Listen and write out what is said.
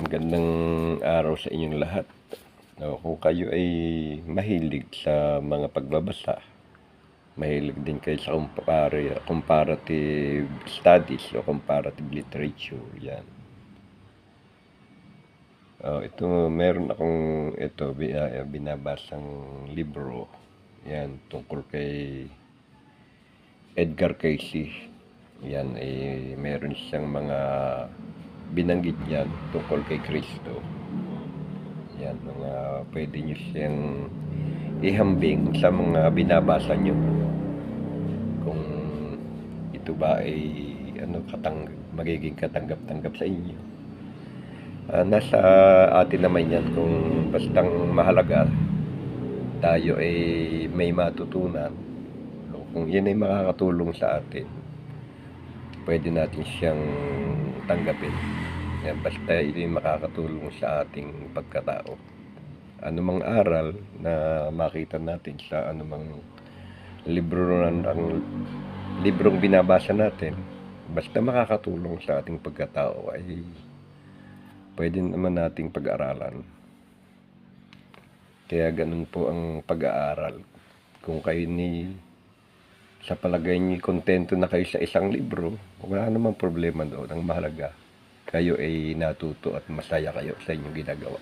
Magandang araw sa inyong lahat. No, kung kayo ay mahilig sa mga pagbabasa, mahilig din kayo sa compar- comparative studies o comparative literature, yan. Oh, ito meron akong ito ah, binabasang libro. Yan tungkol kay Edgar Casey. Yan ay meron siyang mga binanggit yan tungkol kay Kristo. Yan, mga pwede nyo siyang ihambing sa mga binabasa nyo. Kung ito ba ay ano, katang, magiging katanggap-tanggap sa inyo. Ah, nasa atin naman yan kung bastang mahalaga tayo ay may matutunan. Kung yan ay makakatulong sa atin, pwede natin siyang tanggapin. Yan, basta ito ay makakatulong sa ating pagkatao. Anumang aral na makita natin sa anumang libro ng ang librong binabasa natin, basta makakatulong sa ating pagkatao ay pwede naman nating pag-aralan. Kaya ganun po ang pag-aaral. Kung kayo ni sa palagay niyo kontento na kayo sa isang libro, wala namang problema doon. Ang mahalaga, kayo ay natuto at masaya kayo sa inyong ginagawa.